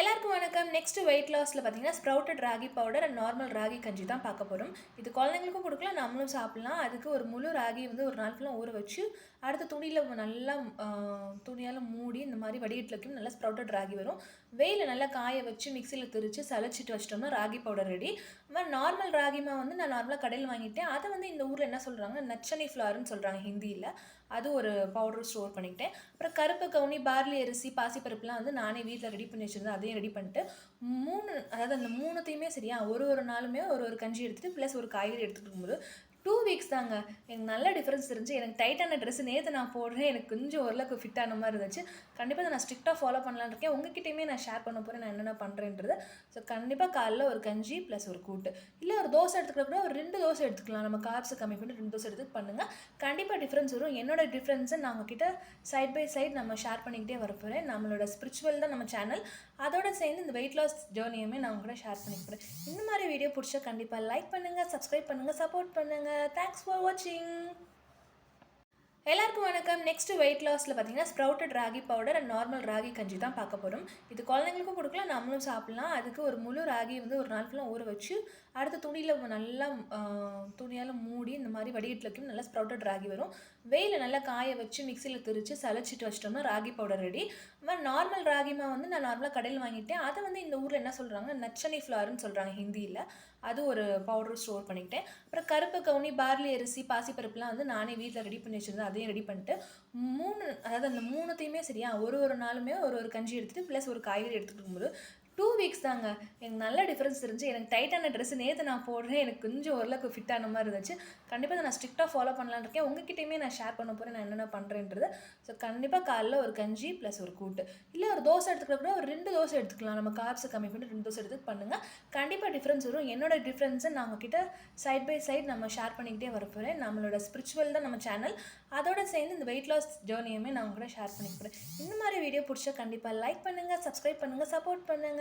எல்லாருக்கும் வணக்கம். Next weight லாஸில் பார்த்தீங்கன்னா sprouted ragi powder and normal ragi கஞ்சி தான் பார்க்க போகிறோம் இது குழந்தைங்களுக்கும் கொடுக்கலாம் நம்மளும் சாப்பிட்லாம். அதுக்கு ஒரு முழு ராகி வந்து ஒரு நாள் ஃபுல்லாக ஊற வச்சு அடுத்த துணியில் நல்லா துணியால் மூடி இந்த மாதிரி வடிகட்டில் வைக்கணும். நல்லா ஸ்ப்ரவுட்டட் ராகி வரும். வெயிலில் நல்லா காய வச்சு மிக்சியில் திரிச்சு சளைச்சிட்டு வச்சிட்டோம்னா ராகி பவுடர் ரெடி நார்மல் ராகிமா வந்து நான் நார்மலாக கடையில் வாங்கிட்டேன். அதை வந்து இந்த ஊரில் என்ன சொல்கிறாங்க நச்சனி ஃப்ளார்னு சொல்கிறாங்க ஹிந்தியில். அது ஒரு பவுடர் ஸ்டோர் பண்ணிக்கிட்டேன். அப்புறம் கருப்பு கவுனி பார்லி அரிசி பாசிப்பருப்புலாம் வந்து நானே வீட்டில் ரெடி பண்ணி வச்சுருந்தேன். அதையும் ரெடி பண்ணிட்டு மூணு அதாவது அந்த மூணுத்தையுமே சரியா ஒரு ஒரு நாளுமே ஒரு ஒரு கஞ்சி எடுத்துகிட்டு ப்ளஸ் ஒரு காய்கறி எடுத்துகிட்டு இருக்கும்போது டூ வீக்ஸ் தாங்க. எனக்கு நல்ல டிஃப்ரென்ஸ் இருந்துச்சு எனக்கு டைட்டான ட்ரெஸ் நேற்று நான் போடுறேன். எனக்கு கொஞ்சம் ஓரளவுக்கு ஃபிட் ஆன மாதிரி இருந்துச்சு. கண்டிப்பாக நான் ஸ்ட்ரிக்டாக ஃபாலோ பண்ணலான்னு இருக்கேன். உங்ககிட்டயுமே நான் ஷேர் பண்ண போகிறேன் நான் என்னென்ன பண்ணுறேன்றது ஸோ கண்டிப்பாக காலைல ஒரு கஞ்சி ப்ளஸ் ஒரு கூட்டு. இல்லை ஒரு தோசை எடுத்துக்கிற கூட ஒரு ரெண்டு தோசை எடுத்துக்கலாம். நம்ம கார்ப்ஸை கம்மி பண்ணி ரெண்டு தோசை எடுத்து பண்ணுங்கள் கண்டிப்பாக டிஃப்ரென்ஸ் வரும். என்னோட டிஃப்ரென்ஸை நான் உங்ககிட்ட சைட் பை சைட் நம்ம ஷேர் பண்ணிக்கிட்டே வரப்போகிறேன் நம்மளோட ஸ்பிரிச்சுவல் தான் நம்ம சேனல் அதோட சேர்ந்து இந்த வெயிட் லாஸ் ஜேர்னியுமே நான் உங்ககிட்ட கூட ஷேர் பண்ணிக்க போகிறேன் இந்த மாதிரி வீடியோ பிடிச்சா கண்டிப்பாக லைக் பண்ணுங்கள் சப்ஸ்கிரைப் பண்ணுங்கள் சப்போர்ட் பண்ணுங்கள் தேங்க்ஸ் ஃபார் வாட்சிங் எல்லாருக்கும் வணக்கம். நெக்ஸ்ட் வெயிட் லாஸில் பார்த்தீங்கன்னா sprouted ragi powder and normal ragi கஞ்சி தான் பார்க்க போகிறோம் இது குழந்தைங்களுக்கும் கொடுக்கலாம் நம்மளும் சாப்பிட்லாம். அதுக்கு ஒரு முழு ராகி வந்து ஒரு நாள் ஃபுல்லாக ஊற வச்சு அடுத்த துணியில் நல்லா துணியால் மூடி இந்த மாதிரி வடிகட்டில் வைக்கணும் நல்லா ஸ்ப்ரவுட்டட் ராகி வரும். வெயிலில் நல்லா காய வச்சு மிக்சியில் திரித்து சளைச்சிட்டு வச்சிட்டோம்னா ராகி பவுடர் ரெடி மாதிரி நார்மல் ராகிமா வந்து நான் நார்மலாக கடையில் வாங்கிட்டேன். அதை வந்து இந்த ஊரில் என்ன சொல்கிறாங்க நச்சனி ஃப்ளார்னு சொல்கிறாங்க ஹிந்தியில். அது ஒரு பவுடர் ஸ்டோர் பண்ணிக்கிட்டேன். அப்புறம் கருப்பு கவுனி பார்லி அரிசி பாசிப்பருப்புலாம் வந்து நானே வீட்டில் ரெடி பண்ணி வச்சுருந்தேன். அதையும் ரெடி பண்ணிட்டு மூணு அதாவது அந்த மூணுத்தையுமே சரியா ஒரு ஒரு நாளுமே ஒரு ஒரு கஞ்சி எடுத்துகிட்டு ப்ளஸ் ஒரு காய்கறி எடுத்துகிட்டு இருக்கும்போது டூ வீக்ஸ் தாங்க. எனக்கு நல்ல டிஃப்ரென்ஸ் இருந்துச்சு எனக்கு டைட்டான ட்ரெஸ் நேற்று நான் போடுறேன். எனக்கு கொஞ்சம் ஓரளவுக்கு ஃபிட் ஆன மாதிரி இருந்துச்சு. கண்டிப்பாக நான் ஸ்ட்ரிக்டாக ஃபாலோ பண்ணலான்னு இருக்கேன். உங்ககிட்டயுமே நான் ஷேர் பண்ண போகிறேன் நான் என்னென்ன பண்ணுறேன்றது ஸோ கண்டிப்பாக காலைல ஒரு கஞ்சி ப்ளஸ் ஒரு கூட்டு. இல்லை ஒரு தோசை எடுத்துக்கிற கூட ஒரு ரெண்டு தோசை எடுத்துக்கலாம். நம்ம கார்ப்ஸை கம்மி பண்ணி ரெண்டு தோசை எடுத்து பண்ணுங்கள் கண்டிப்பாக டிஃப்ரென்ஸ் வரும். என்னோட டிஃப்ரென்ஸை நான் உங்ககிட்ட சைட் பை சைட் நம்ம ஷேர் பண்ணிக்கிட்டே வரப்போகிறேன் நம்மளோட ஸ்பிரிச்சுவல் தான் நம்ம சேனல் அதோட சேர்ந்து இந்த வெயிட் லாஸ் ஜேர்னியுமே நான் உங்க கூட ஷேர் பண்ணிக்க போகிறேன் இந்த மாதிரி வீடியோ பிடிச்சா கண்டிப்பாக லைக் பண்ணுங்கள் சப்ஸ்கிரைப் பண்ணுங்கள் சப்போர்ட் பண்ணுங்கள்